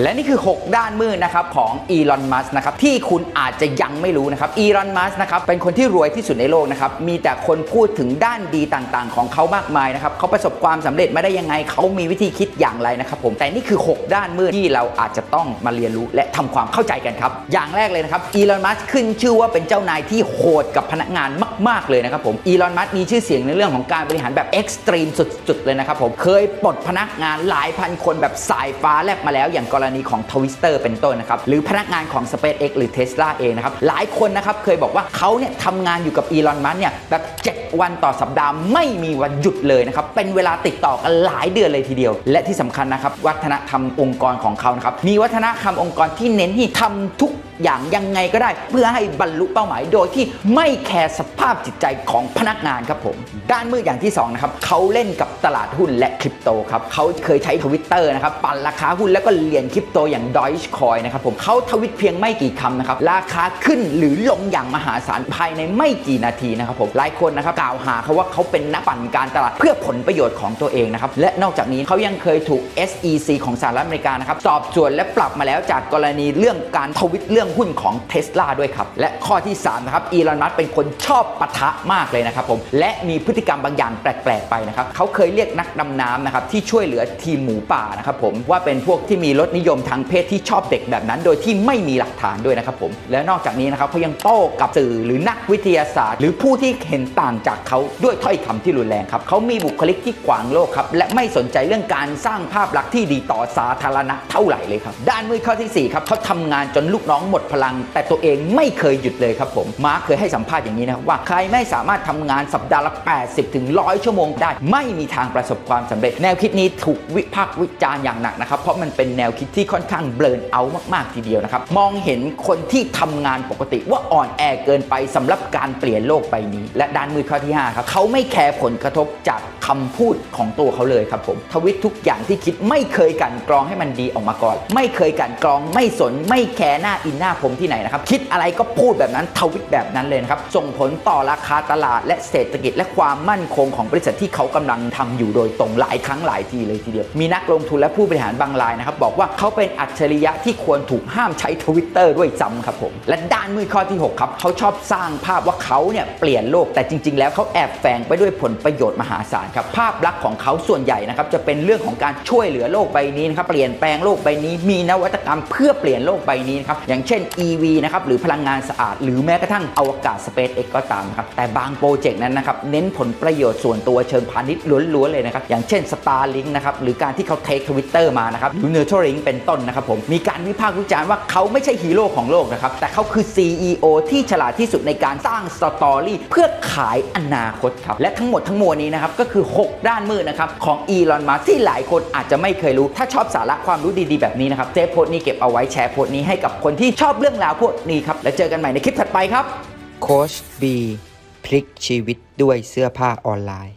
และนี่คือ 6 ด้านมืดนะครับของอีลอนมัสนะครับที่คุณอาจจะยังไม่รู้นะครับอีลอนมัสนะครับเป็นคนที่รวยที่สุดในโลกนะครับมีแต่คนพูดถึงด้านดีต่างๆ ของเขามากมายนะครับเขาประสบความสำเร็จมาได้ยังไง เขามีวิธีคิดอย่างไรนะครับผมแต่นี่คือ 6 ด้านมืดที่เราอาจจะต้องมาเรียนรู้และทำความเข้าใจกันครับอย่างแรกเลยนะครับอีลอนมัสขึ้นชื่อว่าเป็นเจ้านายที่โหดกับพนักงานมาก ๆเลยนะครับผมอีลอนมัสมีชื่อเสียงในเรื่องของการบริหารแบบเอ็กซ์ตรีมสุดๆเลยนะครับผมเคยปลดพนักงานหลายพันคนแบบสายฟ้าแลบมาแล้วอย่างกรรณีของทวิสเตอร์เป็นต้นนะครับ หรือพนักงานของ SpaceX หรือ Tesla เองนะครับ หลายคนนะครับเคยบอกว่าเขาเนี่ยทำงานอยู่กับอีลอนมัสเนี่ยแบบ 7 วันต่อสัปดาห์ไม่มีวันหยุดเลยนะครับ เป็นเวลาติดต่อกันหลายเดือนเลยทีเดียว และที่สำคัญนะครับ วัฒนธรรมองค์กรของเขานะครับ มีวัฒนธรรมองค์กรที่เน้นที่ทำทุกอย่างยังไงก็ได้ เพื่อให้บรรลุเป้าหมายโดยที่ไม่แคร์สภาพจิตใจของพนักงานครับผมด้านมืดอย่างที่สองนะครับเขาเล่นกับตลาดหุ้นและคริปโตครับเขาเคยใช้ทวิตเตอร์นะครับปั่นราคาหุ้นแล้วก็เหรียญคริปโตอย่าง Dogecoin นะครับผมเขาทวิตเพียงไม่กี่คำนะครับราคาขึ้นหรือลงอย่างมหาศาลภายในไม่กี่นาทีนะครับผมหลายคนนะครับกล่าวหาเขาว่าเขาเป็นนักปั่นการตลาดเพื่อผลประโยชน์ของตัวเองนะครับและนอกจากนี้เขายังเคยถูก SEC ของสหรัฐอเมริกานะครับสอบสวนและปรับมาแล้วจากกรณีเรื่องการทวิตเรื่องหุ้นของเทสลาด้วยครับ และข้อที่3นะครับอีลอนมัสเป็นคนชอบปะทะมากเลยนะครับผมและมีพฤติกรรมบางอย่างแปลกๆไปนะครับเขาเคยเรียกนักดำน้ำนะครับที่ช่วยเหลือทีมหมูป่านะครับผมว่าเป็นพวกที่มีรสนิยมทางเพศที่ชอบเด็กแบบนั้น โดยที่ไม่มีหลักฐานด้วยนะครับผมและนอกจากนี้นะครับเขายังโต้กับสื่อหรือนักวิทยาศาสตร์ หรือผู้ที่เห็นต่างจากเขาด้วยถ้อยคำที่รุนแรงครับเขามีบุคลิกที่ขวางโลกครับและไม่สนใจเรื่องการสร้างภาพลักษณ์ที่ดีต่อสาธารณะเท่าไหร่เลยครับด้านมือข้อที่สี่ครับเขาทำงานจนลูกน้องหมดพลัง แต่ตัวเองไม่เคยหยุดเลยครับผม มาร์คเคยให้สัมภาษณ์อย่างนี้นะว่าใครไม่สามารถทำงานสัปดาห์ละ 80 ถึง 100 ชั่วโมงได้ ไม่มีทางประสบความสำเร็จ แนวคิดนี้ถูกวิพากษ์วิจารณ์อย่างหนักนะครับ เพราะมันเป็นแนวคิดที่ค่อนข้างเบลนเอามาก ๆ ทีเดียวนะครับ มองเห็นคนที่ทำงานปกติว่าอ่อนแอเกินไปสำหรับการเปลี่ยนโลกใบนี้ และด้านมือข้อที่5ครับเขาไม่แคร์ผลกระทบจากคำพูดของตัวเขาเลยครับผมทวิตทุกอย่างที่คิดไม่เคยกันกรองให้มันดีออกมาก่อน ไม่เคยกันกรองไม่สนไม่แคร์หน้าอินหน้าผมที่ไหนนะครับ คิดอะไรก็พูดแบบนั้นทวิตแบบนั้นเลยนะครับ ส่งผลต่อราคาตลาดและเศรษฐกิจ และความมั่นคงของบริษัทที่เขากำลังทำอยู่โดยตรงหลายครั้งหลายทีเลยทีเดียว มีนักลงทุนและผู้บริหารบางรายนะครับ บอกว่าเขาเป็นอัจฉริยะที่ควรถูกห้ามใช้ทวิตเตอร์ด้วยซ้ำครับผมและด้านมือข้อที่หกครับเขาชอบสร้างภาพว่าเขาเนี่ยเปลี่ยนโลกแต่จริง ๆ แล้วเขาแอบแฝงไปด้วยผลประโยชน์มหาศาลครับภาพลักษณ์ของเขาส่วนใหญ่นะครับจะเป็นเรื่องของการช่วยเหลือโลกใบนี้นะครับเปลี่ยนแปลงโลกใบนี้มีนวัตกรรมเพื่อเปลี่ยนโลกใบนี้นะครับอย่างเช่น EV นะครับหรือพลังงานสะอาด หรือแม้กระทั่งอวกาศ SpaceX ก็ตามนะครับแต่บางโปรเจกต์นั้นนะครับเน้นผลประโยชน์ส่วนตัวเชิงพาณิชย์ล้วนๆเลยนะครับอย่างเช่น Starlink นะครับหรือการที่เขาเทคทวิตเตอร์มานะครับหรือ Neuralink เป็นต้นนะครับผมมีการวิพากษ์วิจารณ์ว่าเขาไม่ใช่ฮีโร่ของโลกนะครับแต่เขาคือ CEO ที่ฉลาดที่สุดในการสร้างสตอรี่เพื่อขายอนาคตครับและทั้งหมดทั้งมวลนี้นะครับก็คือ 6 ด้านมืดนะครับของอีลอนมัสที่หลายคนอาจจะไม่เคยรู้ ถ้าชอบสาระความรู้ดีๆแบบนี้นะครับเจฟโพสต์นี้เก็บเอาไว้แชร์โพสต์นี้ให้กับคนที่ชอบเรื่องราวพวกนี้ครับ แล้วเจอกันใหม่ในคลิปถัดไปครับ โค้ชบีพลิกชีวิตด้วยเสื้อผ้าออนไลน์